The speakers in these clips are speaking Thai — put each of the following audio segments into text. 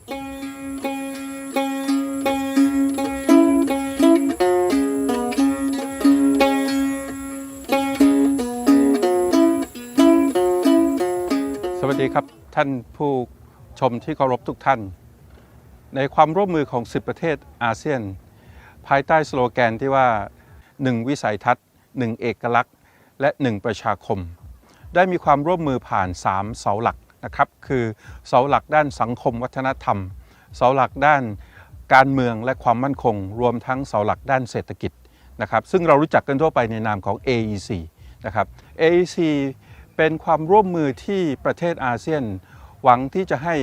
สวัสดีครับท่านผู้ชมที่เคารพทุกท่าน ในความร่วมมือของ 10 ประเทศอาเซียน ภายใต้สโลแกนที่ว่า 1 วิสัยทัศน์ 1 เอกลักษณ์ และ 1 ประชาคม ได้มีความร่วมมือผ่าน 3 เสาหลัก นะครับคือเสาหลักด้านสังคมวัฒนธรรม เสาหลักด้านการเมืองและความมั่นคง รวมทั้งเสาหลักด้านเศรษฐกิจนะครับซึ่งเรารู้จักกันทั่วไปในนามของ AEC นะครับ AEC เป็นความร่วมมือที่ประเทศอาเซียน หวังที่จะให้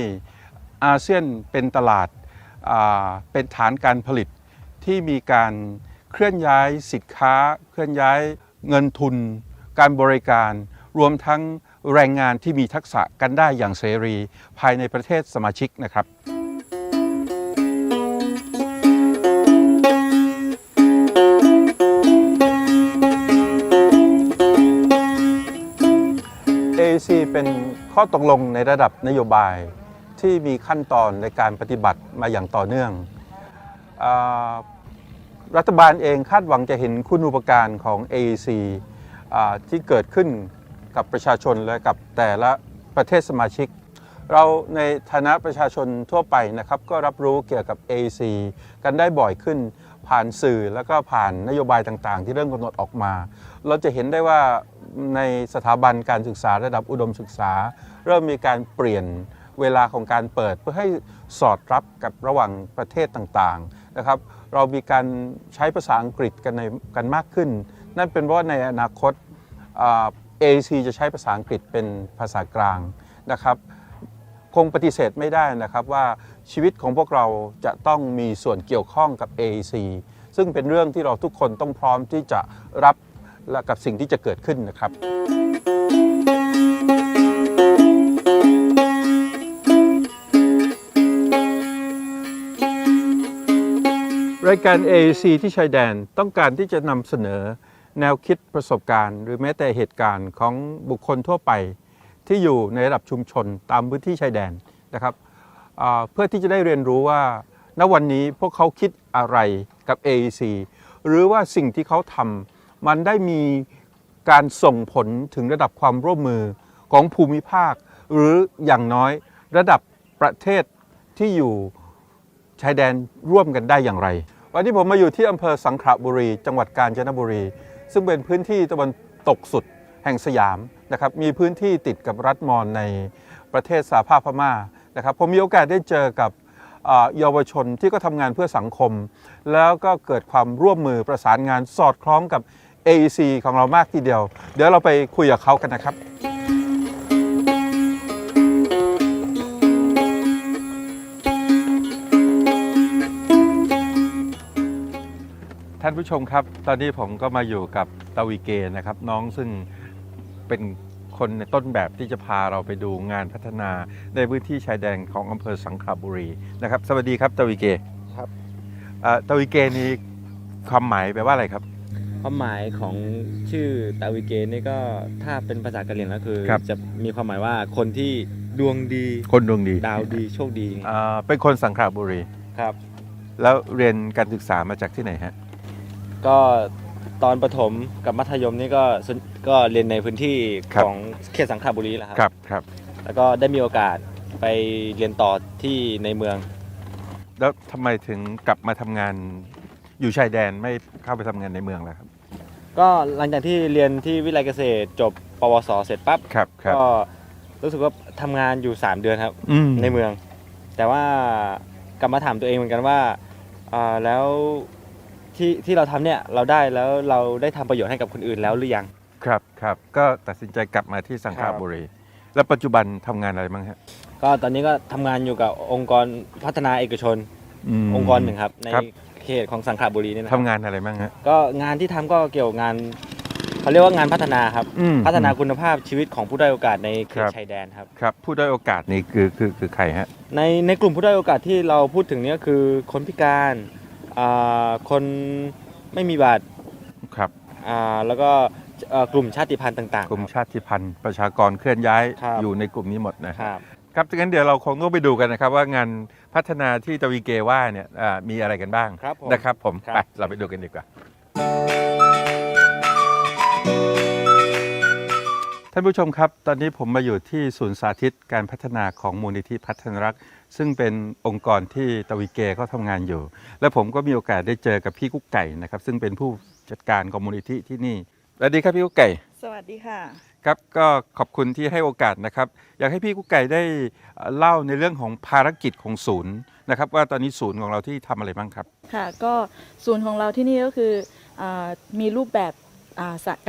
อาเซียนเป็นตลาดเป็นฐานการผลิตที่มีการเคลื่อนย้ายสินค้า เคลื่อนย้ายเงินทุน การบริการ รวมทั้ง แรงงานที่มีทักษะกันได้อย่างเสรี ภายในประเทศสมาชิกนะครับ AAC เป็นข้อตกลงในระดับนโยบายที่มีขั้นตอนในการปฏิบัติมาอย่างต่อเนื่องอรัฐบาลเองคาดหวังจะเห็นคุณอุปการของ AAC อที่เกิดขึ้น กับประชาชนและกับแต่ละประเทศสมาชิก เราในฐานะประชาชนทั่วไปนะครับก็รับรู้เกี่ยวกับ AC กันได้บ่อยขึ้น ผ่านสื่อแล้วก็ผ่านนโยบายต่างๆ ที่เริ่มกำหนดออกมา เราจะเห็นได้ว่าในสถาบันการศึกษาระดับอุดมศึกษา เริ่มมีการเปลี่ยนเวลาของการเปิดเพื่อให้สอดรับกับระหว่างประเทศต่างๆนะครับเรามีการใช้ภาษาอังกฤษกันในกันมากขึ้น นั่นเป็นเพราะในอนาคต อ่า AAC จะใช้ภาษาอังกฤษเป็นภาษากลางนะครับ คงปฏิเสธไม่ได้นะครับว่าชีวิตของพวกเราจะต้องมีส่วนเกี่ยวข้องกับ AAC ซึ่งเป็นเรื่องที่เราทุกคนต้องพร้อมที่จะรับและกับสิ่งที่จะเกิดขึ้นนะครับรายการ AAC ที่ชายแดนต้องการที่จะนำเสนอ แนวคิดประสบการณ์ หรือแม้แต่เหตุการณ์ของบุคคลทั่วไป ที่อยู่ในระดับชุมชนตามพื้นที่ชายแดนนะครับเพื่อที่จะได้เรียนรู้ว่าณวันนี้พวกเขาคิดอะไรกับ AEC หรือว่าสิ่งที่เขาทำมันได้มีการส่งผลถึงระดับความร่วมมือของภูมิภาค หรืออย่างน้อยระดับประเทศที่อยู่ชายแดนร่วมกันได้อย่างไร วันนี้ผมมาอยู่ที่อำเภอสังขละบุรี จังหวัดกาญจนบุรี ซึ่งเป็นพื้นที่ตะวันตกสุดแห่งสยามนะครับมีพื้นที่ติดกับรัฐมอญในประเทศสาภาพพม่านะครับผมมีโอกาสได้เจอกับเยาวชนที่ก็ทำงานเพื่อสังคม แล้วก็เกิดความร่วมมือประสานงานสอดคล้องกับ AEC ของเรามากทีเดียว เดี๋ยวเราไปคุยกับเขากันนะครับ ท่านผู้ชมครับ ตอนนี้ผมก็มาอยู่กับตาวิเกนะครับ น้องซึ่งเป็นคนในต้นแบบที่จะพาเราไปดูงานพัฒนาในพื้นที่ชายแดนของอำเภอสังขละบุรีนะครับ สวัสดีครับตาวิเกครับเอ่อตาวิเกนี่ความหมายแปลว่าอะไรครับ ความหมายของชื่อตาวิเกนี่ก็ถ้าเป็นภาษากะเหรี่ยงก็คือครับจะมีความหมายว่าคนที่ดวงดี คนดวงดี ดาวดีโชคดีอ่าเป็นคนสังขละบุรีครับ แล้วเรียนการศึกษามาจากที่ไหนฮะ ก็ตอนประถมกับมัธยมนี่ก็ส่วนก็เรียนในพื้นที่ครับ ของเขตสังขละบุรีแหละครับ ครับครับ แล้วก็ได้มีโอกาสไปเรียนต่อที่ในเมือง แล้วทำไมถึงกลับมาทำงานอยู่ชายแดนไม่เข้าไปทำงานในเมืองล่ะครับ ก็หลังจากที่เรียนที่วิทยาลัยเกษตร จบปวสเสร็จปั๊บครับครับก็รู้สึกว่าทำงานอยู่ 3 เดือนครับ อืมในเมือง แต่ว่ากลับมาถามตัวเองเหมือนกันว่าอ่าแล้ว ที่ที่เราทำเนี่ยเราได้แล้วเราได้ทำประโยชน์ให้กับคนอื่นแล้วหรือยัง ครับครับก็ตัดสินใจกลับมาที่สังขครัละบบุรี แล้วปัจจุบันทำงานอะไรบ้างฮะก็ตอนนี้ก็ทำงานอยู่กับองค์กรพัฒนาเอกชน ม องค์กรหนึ่งครับ ในครับ เขตของสังขละบุรีเนี่ยนะคทำรับงานอะไรบ้างฮะ ก็งานที่ทำก็เกี่ยวกับงานเขาเรียกว่างานพัฒนาครับ อืมพัฒนาคุณภาพชีวิตของผู้ด้อยโอกาสในเขครัตบชายแดนครับ ครับผู้ด้อยโอกาสนี่คือคือคือใครฮะ ในในกลุ่มผู้ด้อยโอกาสที่เราพูดถึงเนี่ยคือคนพิการอ่า คนไม่มีบัตรครับอ่าแล้วก็เอ่อกลุ่มชาติพันธุ์ต่างๆ กลุ่มครับชาติพันธุ์ประชากรเคลื่อนย้ายครับอยู่ในกลุ่มนี้หมดนะครับครับงั้นเดี๋ยวเราคงต้องไปดูกันนะครับว่างานพัฒนาที่ตะวีเกว่าเนี่ยอ่ามีอะไรกันบ้างครับผมนะครับผมครับไปเราไปดูกันดีกว่าท่านผู้ชมครับ ตอนนี้ผมมาอยู่ที่ศูนย์สาธิตการพัฒนาของมูลนิธิพัฒนรักษ์ซึ่งเป็นองค์กรที่ตะวีเกเขาทำงานอยู่ และผมก็มีโอกาสได้เจอกับพี่กุ๊กไก่นะครับ ซึ่งเป็นผู้จัดการของมูลนิธิที่นี่สวัสดีครับพี่กุ๊กไก่ สวัสดีค่ะ ครับก็ขอบคุณที่ให้โอกาสนะครับ อยากให้พี่กุ๊กไก่ได้เอ่อเล่าในเรื่องของภารกิจของศูนย์นะครับว่าตอนนี้ศูนย์ของเราที่ทำอะไรบ้างครับ ค่ะ ก็ศูนย์ของเราที่นี่ก็คืออามีรูปแบบอ่าสะ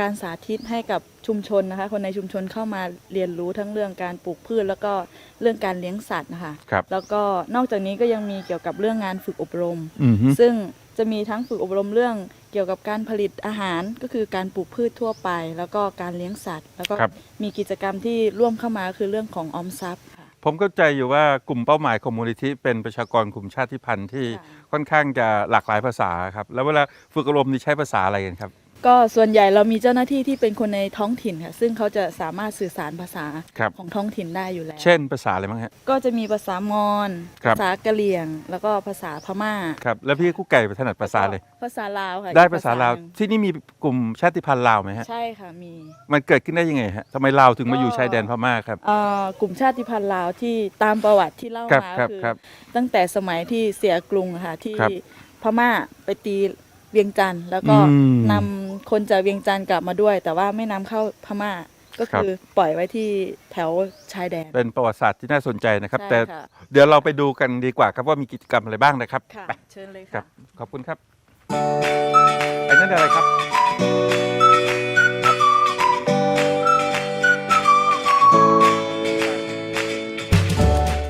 การสาธิตให้กับชุมชนนะคะ คนในชุมชนเข้ามาเรียนรู้ทั้งเรื่องการปลูกพืช แล้วก็เรื่องการเลี้ยงสัตว์นะคะครับแล้วก็นอกจากนี้ก็ยังมีเกี่ยวกับเรื่องงานฝึกอบรม อือฮึ ซึ่งจะมีทั้งฝึกอบรมเรื่องเกี่ยวกับการผลิตอาหารก็คือการปลูกพืชทั่วไป แล้วก็การเลี้ยงสัตว์ แล้วก็ครับ มีกิจกรรมที่ร่วมเข้ามาคือเรื่องของออมทรัพย์ค่ะ ผมเข้าใจอยู่ว่ากลุ่มเป้าหมายของมูลนิธิเป็นประชากรกลุ่มชาติพันธุ์ที่ค่ะ ค่อนข้างจะหลากหลายภาษาครับ แล้วเวลาฝึกอบรมนี่ใช้ภาษาอะไรกันครับ ก็ส่วนใหญ่เรามีเจ้าหน้าที่ที่เป็นคนในท้องถิ่นค่ะซึ่งเขาจะสามารถสื่อสารภาษาครับ ของท้องถิ่นได้อยู่แล้ว เช่นภาษาอะไรบ้างฮะ ก็จะมีภาษามอญครับ ภาษากะเหรี่ยง แล้วก็ภาษาพม่าครับ แล้วพี่กุ๊กไก่ถนัดภาษาเลย ภาษาลาวค่ะได้อีกภาษาลาวหนึ่งที่นี่มีกลุ่มชาติพันธุ์ลาวไหมฮะ ใช่ค่ะมี มันเกิดขึ้นได้ยังไงฮะทำไมลาวถึงมาอยู่ก็ชายแดนพม่าครับ เอ่อกลุ่มชาติพันธุ์ลาวที่ตามประวัติที่เล่าครับมาครับคือครับตั้งแต่สมัยที่เสียกรุงอะค่ะที่ครับพม่าไปตี เวียงจันทร์แล้วก็อืมนำคนจากเวียงจันทร์กลับมาด้วย แต่ว่าไม่นำเข้าพม่าก็ครับ คือปล่อยไว้ที่แถวชายแดน เป็นประวัติศาสตร์ที่น่าสนใจนะครับ ใช่แต่ค่ะ เดี๋ยวเราไปดูกันดีกว่าครับว่ามีกิจกรรมอะไรบ้างนะครับค่ะ ไปเชิญเลยครัค่ะ บ ขอบคุณครับไอ้นั่นอะไรครับ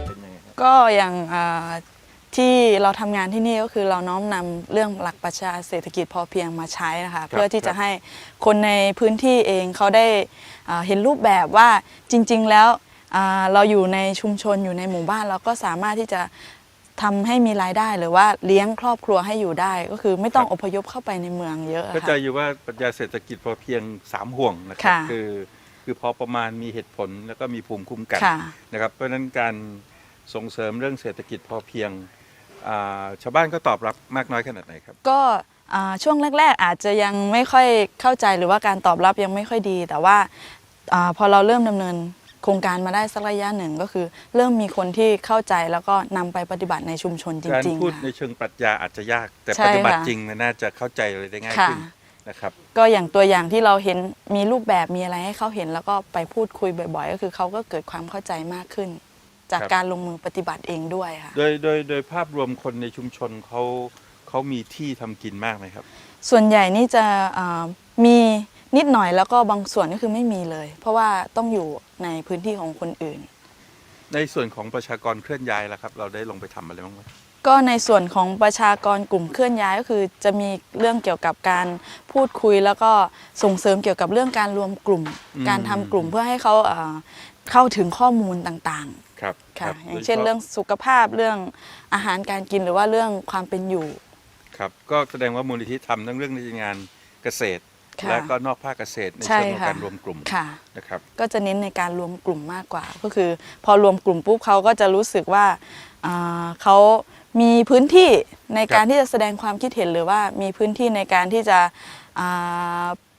เป็นยังไงครับ ก็อย่างอ่า ที่เราทำงานที่นี่ก็คือเราน้อมนำเรื่องหลักปรัชญาเศรษฐกิจพอเพียงมาใช้นะคะเพื่อที่จะให้คนในพื้นที่เองเขาได้อ่าเห็นรูปแบบว่าจริง ๆ แล้วอ่าเราอยู่ในชุมชนอยู่ในหมู่บ้าน เราก็สามารถที่จะทำให้มีรายได้หรือว่าเลี้ยงครอบครัวให้อยู่ได้ ก็คือไม่ต้องอพยพเข้าไปในเมืองเยอะอะเข้าใจค่ะ อยู่ว่าปรัชญาเศรษฐกิจพอเพียง 3 ห่วงนะครับค่ะ คือคือพอประมาณมีเหตุผลแล้วก็มีภูมิคุ้มกันค่ะ นะครับเพราะฉะนั้นการส่งเสริมเรื่องเศรษฐกิจพอเพียง อ่าชาวบ้านก็ตอบรับมากน้อยขนาดไหนครับ ก็อ่าช่วงแรก ๆ อาจจะยังไม่ค่อยเข้าใจหรือว่าการตอบรับยังไม่ค่อยดี แต่ว่าอาพอเราเริ่มดำเนินโครงการมาได้สักระยะหนึ่งก็คือ เริ่มมีคนที่เข้าใจแล้วก็นำไปปฏิบัติในชุมชนจการริงพูดๆในค่ะ เชิงปรัชญาอาจจะยาก แต่ใช่ปฏิบัติค่ะจริงเนี่ยน่าจะเข้าใจอะไรได้ง่ายค่ะ ขึ้นนะครับ ก็อย่างตัวอย่างที่เราเห็นมีรูปแบบมีอะไรให้เขาเห็น แล้วก็ไปพูดคุยบ่อย ๆ ก็คือเขาก็เกิดความเข้าใจมากขึ้น จากครับ การลงมือปฏิบัติเองด้วยค่ะ โดยโดยโดยภาพรวมคนในชุมชนเขาเขามีที่ทำกินมากไหมครับ ส่วนใหญ่นี่จะอ่ามีนิดหน่อยแล้วก็บางส่วนก็คือไม่มีเลย เพราะว่าต้องอยู่ในพื้นที่ของคนอื่น ในส่วนของประชากรเคลื่อนย้ายล่ะครับ เราได้ลงไปทำอะไรบ้างไหม ก็ในส่วนของประชากรกลุ่มเคลื่อนย้ายก็คือจะมีเรื่องเกี่ยวกับการพูดคุย แล้วก็ส่งเสริมเกี่ยวกับเรื่องการรวมกลุ่มการทำกลุ่มเพื่อให้เขาเอ่อ เข้าถึงข้อมูลต่างครับๆ ค่ะ รับอย่างเช่น โดฉพะเรื่องสุขภาพเรื่องอาหารการกินหรือว่าเรื่องความเป็นอยู่ ครับก็แสดงว่ามูลนิธิทำทั้งเรื่องในงานเกษตร ค่ะและก็นอกภาคเกษตรในใช่เชิงของค่ะ การรวมกลุ่มค่ะ นะครับ ก็จะเน้นในการรวมกลุ่มมากกว่า ก็คือ พอรวมกลุ่มปุ๊บเขาก็จะรู้สึกว่าอ่าเขามีพื้นที่ในการที่จะแสดงความคิดเห็นหรือว่ามีพื้นที่ในการที่จะอ่า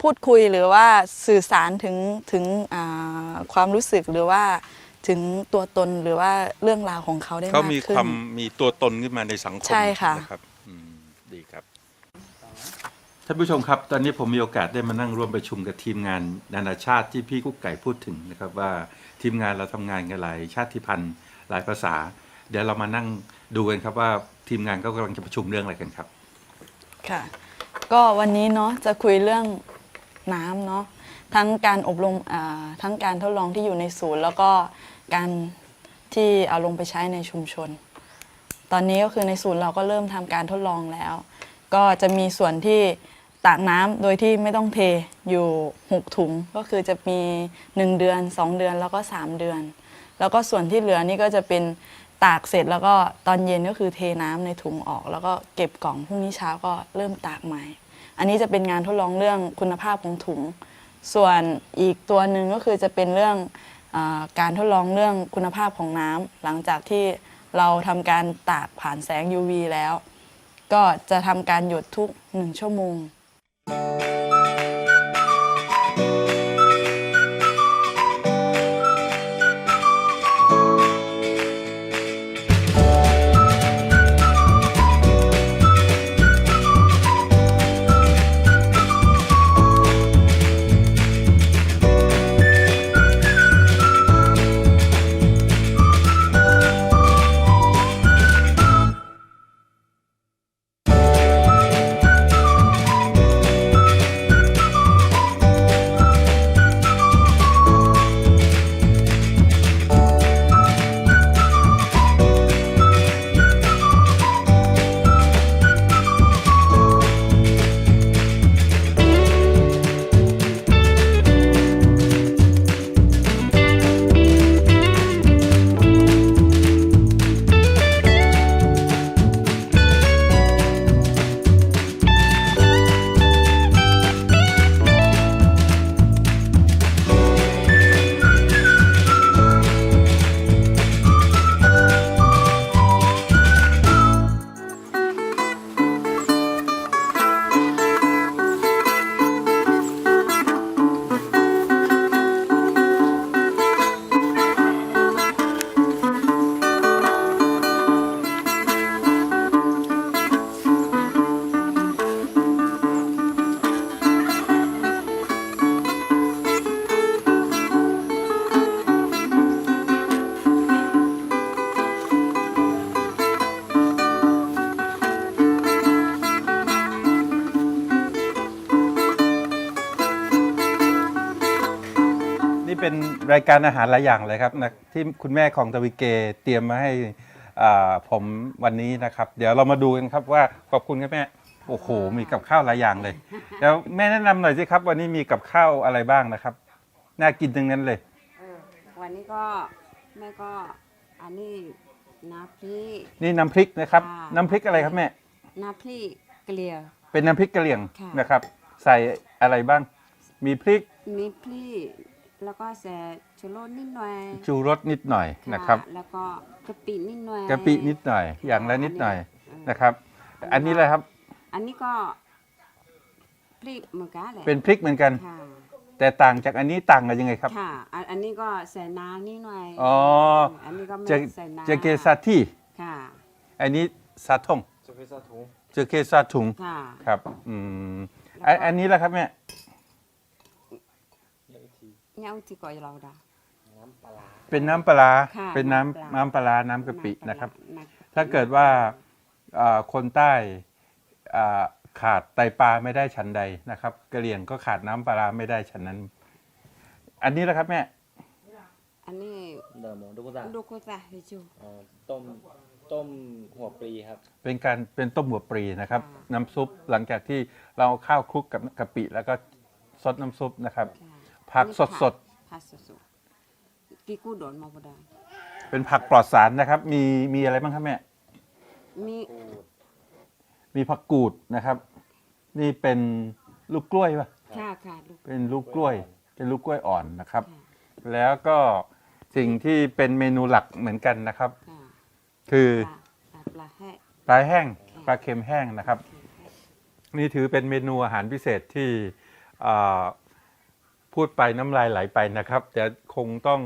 พูดคุยหรือว่าสื่อสารถึงถึงอ่าความรู้สึกหรือว่าถึงตัวตนหรือว่าเรื่องราวของเขาได้เขามากมีขึ้คนวามมีตัวตนขึ้นมาในสังคมใช่ค่ะนะครับอืมดีครับท่านผู้ชมครับ ตอนนี้ผมมีโอกาสได้มานั่งร่วมประชุมกับทีมงานนานาชาติที่พี่กุ๊กไก่พูดถึงนะครับว่าทีมงานเราทำงานกันหลายชาติพันธุ์หลายภาษา เดี๋ยวเรามานั่งดูกันครับว่าทีมงานเขากำลังจะประชุมเรื่องอะไรกันครับ ค่ะ ก็วันนี้เนาะจะคุยเรื่องน้ำเนาะทั้งการอบรมทั้งการทดลองที่อยู่ในศูนย์ แล้วก็การที่เอาลงไปใช้ในชุมชน ตอนนี้ก็คือในศูนย์เราก็เริ่มทำการทดลองแล้ว ก็จะมีส่วนที่ตากน้ำโดยที่ไม่ต้องเทอยู่ 6 ถุงก็คือจะมี 1 เดือน 2 เดือนแล้วก็ 3 เดือน แล้วก็ส่วนที่เหลือนี่ก็จะเป็น ตากเสร็จแล้วก็ตอนเย็นก็คือเทน้ำในถุงออก แล้วก็เก็บกล่องพรุ่งนี้เช้าก็เริ่มตากใหม่ อันนี้จะเป็นงานทดลองเรื่องคุณภาพของถุง ส่วนอีกตัวหนึ่งก็คือจะเป็นเรื่องอการทดลองเรื่องคุณภาพของน้ำหลังจากที่เราทำการตากผ่านแสง UV แล้ว ก็จะทำการหยดทุก 1 ชั่วโมงนี่ รายการอาหารหลายอย่างเลยครับนะที่คุณแม่ของตะวิเกเตรียมมาให้อ่าผมวันนี้นะครับ เดี๋ยวเรามาดูกันครับว่าขอบคุณครับแม่โอ้โห มีกับข้าวหลายอย่างเลยเดี๋ยวแม่แนะนำหน่อยสิครับวันนี้มีกับข้าวอะไรบ้างนะครับน่ากินทั้งนั้นเลย เออวันนี้ก็แม่ก็อันนี้น้ำพริก นี่น้ำพริกนะครับ ค่ะ น้ำพริกอะไรครับแม่ น้ำพริกเกลียเป็นน้ำพริกกะเหรี่ยงค่ะ นะครับ ใส่อะไรบ้าง มีพริกมีพริก แล้วก็ใส่ชูรสนิดหน่อยชูรสนิดหน่อยะนะครับ แล้วก็กะปินิดหน่อยกะปินิดหน่อย อย่างละนิดหน่อยเออนะครับ อันนี้เลยครับ อันนี้ก็พริกเหมือนกันแหละเป็นพริกเหมือนกันค่ะแต่ต่างจากอันนี้ต่างกันยังไงครับค่ะอันอันนี้ก็ใส่น้ำนิดหน่อยอ๋ออันนี้ก็ไม่เจใส่น้ำเจเกซาที่ค่ะอันนี้ซาทงจะเป็นซาถุงเจเกซาถุงค่ะครับอืมแล้วก็อันอันนี้แหละครับแม่เนี่ย อุทิก่อยเราดาเป็นน้ำปลาร้าค่ะเป็นน้ำน้ำน้ำปปลาลาร้าน้ำกะปิำปลานะครับำกะปิถ้าเกิดว่าเอ่อคนใต้อ่าขาดไตปลาไม่ได้ฉันใดนะครับกะเหรี่ยงก็ขาดน้ำปลาร้าไม่ได้ฉันนั้น อันนี้แหละครับแม่ อันนี้เดอร์โมดูกุตาดูกุตาฮิจูต้มต้มหัวปลีครับ เป็นการเป็นต้มหัวปรีนะครับ ค่ะ น้ำซุปหลังจากที่เราเอาข้าวคลุกกับกะปิ แล้วก็ซดน้ำซุปนะครับ ค่ะ ผักสดสดผักสดสดกีกูโดนมาบ่ได้ๆเป็นผักปลอดสารนะครับ มีมีอะไรบ้างครับแม่ มีมีผักกูดนะครับ นี่เป็นลูกกล้วยป่ะค่ะค่ะลูกเป็นลูกกล้วย เป็นลูกกล้วยอ่อนนะครับค่ะแล้วก็สิ่งที่เป็นเมนูหลักเหมือนกันนะครับค่ะคือปลาปลาแห้งปลาแห้งค่ะปลาเค็มแห้งนะครับ นี่ถือเป็นเมนูอาหารพิเศษที่อ่า พูดไปน้ำลายไหลไปนะครับแต่คงต้อง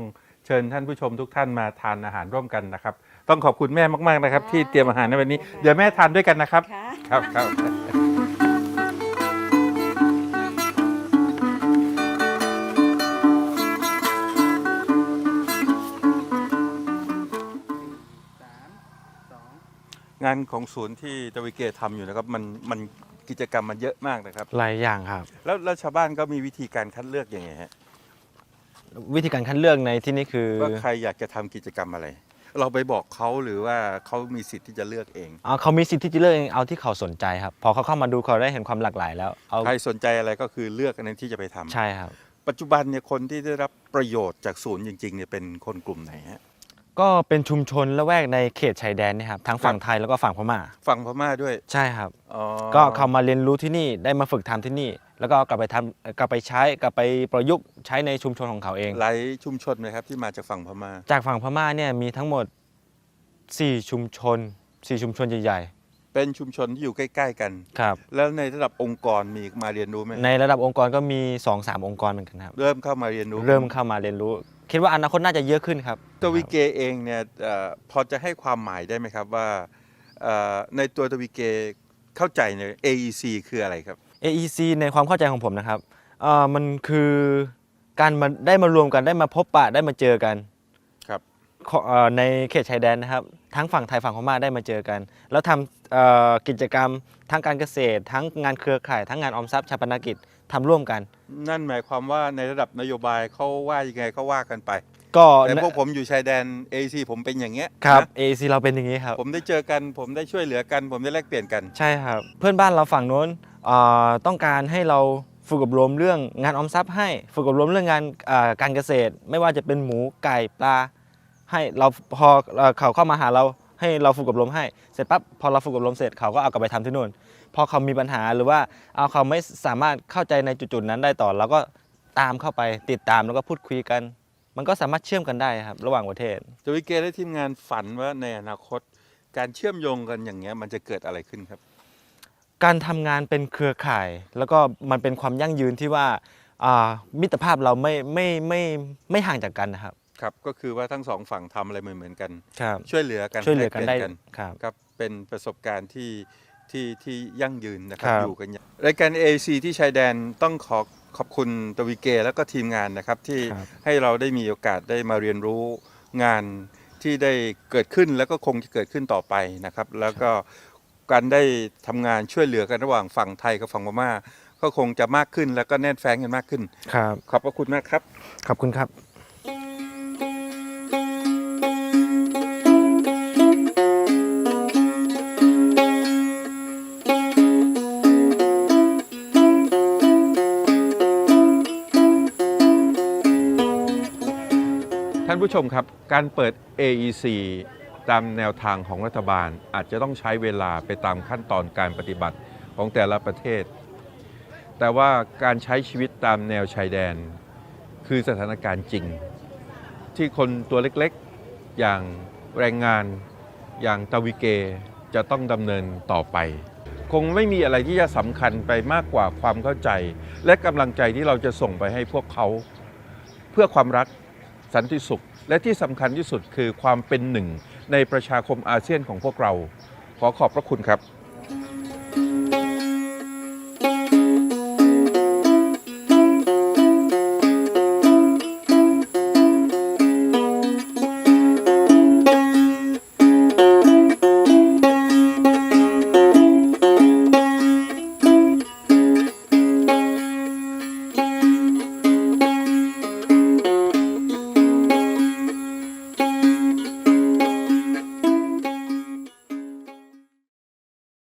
เชิญท่านผู้ชมทุกท่านมาทานอาหารร่วมกันนะครับ ต้องขอบคุณแม่มากๆนะครับ ที่เตรียมอาหารในวันนี้ เดี๋ยวแม่ทานด้วยกันนะครับ ค่ะ ครับครับงานของศูนย์ที่ตะวิเกตทำอยู่นะครับ มันมัน กิจกรรมมันเยอะมากนะครับ หลายอย่างครับ แล้วแล้วชาวบ้านก็มีวิธีการคัดเลือกยังไงฮะวิธีการคัดเลือกในที่นี้คือว่าใครอยากจะทำกิจกรรมอะไร เราไปบอกเขาหรือว่าเขามีสิทธิ์ที่จะเลือกเองเอาเขามีสิทธิ์ที่จะเลือกเองเอาที่เขาสนใจครับ พอเขาเข้ามาดูเขาได้เห็นความหลากหลายแล้วเอาใครสนใจอะไรก็คือเลือกอันนั้นที่จะไปทำใช่ครับ ปัจจุบันเนี่ยคนที่ได้รับประโยชน์จากศูนย์จริงๆเนี่ยเป็นคนกลุ่มไหนฮะ ก็เป็นชุมชนละแวกในเขตชายแดนเนะครับทั้งฝั่งไทยแล้วก็ฝั่งพม่าฝั่งพม่าด้วยใช่ครับ อ๋อก็เขามาเรียนรู้ที่นี่ได้มาฝึกทำที่นี่ แล้วก็เอากลับไปทำกลับไปใช้กลับไปประยุกต์ใช้ในชุมชนของเขาเอง หลายชุมชนไหมครับที่มาจากฝั่งพม่า จากฝั่งพม่าเนี่ยมีทั้งหมด 4 ชุมชน 4 ชุมชนใหญ่เป็นชุมชนที่อยู่ใกล้ ๆ กัน ๆครับ แล้วในระดับองค์กรมีมาเรียนรู้ไหมในระดับองค์กรก็มี 2-3 องค์กรเหมือนกันครับ เริ่มเข้ามาเรียนรู้เริ่มเข้ามาเรียนรู้ คิดว่าอนาคตน่าจะเยอะขึ้นครับ ตัววิเกเองเนี่ยเอ่อพอจะให้ความหมายได้ไหมครับว่าเอ่อในตัวตัววิเกเข้าใจใน AEC คืออะไรครับ AEC ในความเข้าใจของผมนะครับเอ่อมันคือการมาได้มารวมกันได้มาพบปะได้มาเจอกันครับ ขอเอ่อในเขตชายแดนนะครับ ทั้งฝั่งไทยฝั่งพม่าได้มาเจอกัน แล้วทำเอ่อกิจกรรมทั้งการเกษตร ทั้งงานเครือข่าย ทั้งงานออมทรัพย์ชาปนกิจ ทำร่วมกัน นั่นหมายความว่าในระดับนโยบายเขาว่ายังไงก็ว่ากันไป ก็แต่พวกผมอยู่ชายแดน AEC ผมเป็นอย่างเงี้ยครับ นะ AEC เราเป็นอย่างนี้ครับ ผมได้เจอกัน ผมได้ช่วยเหลือกัน ผมได้แลกเปลี่ยนกัน ใช่ครับ เพื่อนบ้านเราฝั่งโน้นเอ่อต้องการให้เราฝึกอบรมเรื่องงานออมทรัพย์ให้ฝึกอบรมเรื่องงานเอ่อการเกษตร ไม่ว่าจะเป็นหมูไก่ปลาให้เราพอเอ่อเขาเข้ามาหาเรา ให้เราฝึกอบรมให้ เสร็จปั๊บพอเราฝึกอบรมเสร็จเขาก็เอากลับไปทำที่นู่น พอเขามีปัญหาหรือว่าเอาเขาไม่สามารถเข้าใจในจุดๆนั้นได้ต่อเราก็ตามเข้าไปติดตามแล้วก็พูดคุยกัน มันก็สามารถเชื่อมกันได้ครับระหว่างประเทศตัววิเกและทีมงานฝันว่าในอนาคต การเชื่อมโยงกันอย่างเงี้ยมันจะเกิดอะไรขึ้นครับ การทำงานเป็นเครือข่าย แล้วก็มันเป็นความยั่งยืนที่ว่าอ่ามิตรภาพเราไม่ไม่ไม่ไม่ห่างจากกันนะครับ ครับก็คือว่าทั้งสองฝั่งทำอะไรเหมือนๆกัน ครับช่วยเหลือกันช่วยเหลือกันได้แลเปลี่ยครับครับเป็นประสบการณ์ที่ที่ที่ยั่งยืนนะครับครับอยู่กันอย่างรายการ AC ที่ชายแดนต้องขอขอบคุณตวีเกแล้วก็ทีมงานนะครับที่ครับให้เราได้มีโอกาสได้มาเรียนรู้งานที่ได้เกิดขึ้นแล้วก็คงจะเกิดขึ้นต่อไปนะครับ แล้วก็การได้ทำงานช่วยเหลือกันระหว่างฝั่งไทยกับฝั่งพม่าก็คงจะมากขึ้นแล้วก็แน่นแฟ้งกันมากขึ้นครับขอบพระคุณมากครับ ขอบคุณครับ ท่านผู้ชมครับ การเปิด AEC ตามแนวทางของรัฐบาลอาจจะต้องใช้เวลาไปตามขั้นตอนการปฏิบัติของแต่ละประเทศ แต่ว่าการใช้ชีวิตตามแนวชายแดน คือสถานการณ์จริง ที่คนตัวเล็กๆ อย่างแรงงาน อย่างตาวิเกจะต้องดำเนินต่อไป คงไม่มีอะไรที่จะสำคัญไปมากกว่าความเข้าใจ และกำลังใจที่เราจะส่งไปให้พวกเขา เพื่อความรัก สันติสุข และที่สำคัญที่สุดคือความเป็นหนึ่งในประชาคมอาเซียนของพวกเรา ขอขอบพระคุณครับ